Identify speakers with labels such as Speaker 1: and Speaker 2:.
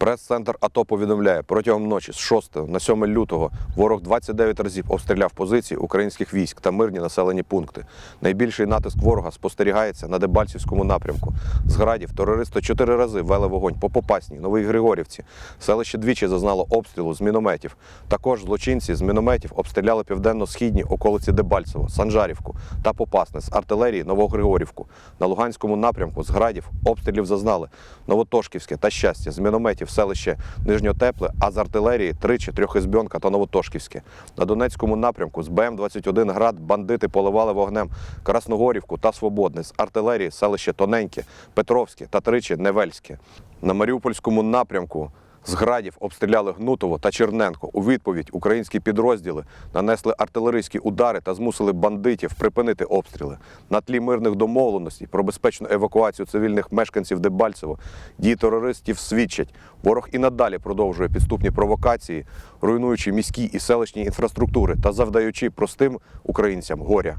Speaker 1: Прес-центр АТО повідомляє, протягом ночі з 6 на 7 лютого ворог 29 разів обстріляв позиції українських військ та мирні населені пункти. Найбільший натиск ворога спостерігається на Дебальцівському напрямку. З градів терористи чотири рази вели вогонь по Попасній, Новій Григорівці. Селище двічі зазнало обстрілу з мінометів. Також злочинці з мінометів обстріляли південно-східні околиці Дебальцево, Санжарівку та Попасне з артилерії Новогригорівку. На Луганському напрямку з градів обстрілів зазнали Новотошківське та щастя з мінометів селище Нижньотепле, а з артилерії тричі Трьохізбьонка та Новотошківське. На Донецькому напрямку з БМ-21 град бандити поливали вогнем Красногорівку та Свободне, з артилерії селище Тоненьке, Петровське та тричі Невельське. На Маріупольському напрямку з градів обстріляли Гнутово та Черненко. У відповідь українські підрозділи нанесли артилерійські удари та змусили бандитів припинити обстріли. На тлі мирних домовленостей про безпечну евакуацію цивільних мешканців Дебальцево дії терористів свідчать, ворог і надалі продовжує підступні провокації, руйнуючи міські і селищні інфраструктури та завдаючи простим українцям горя.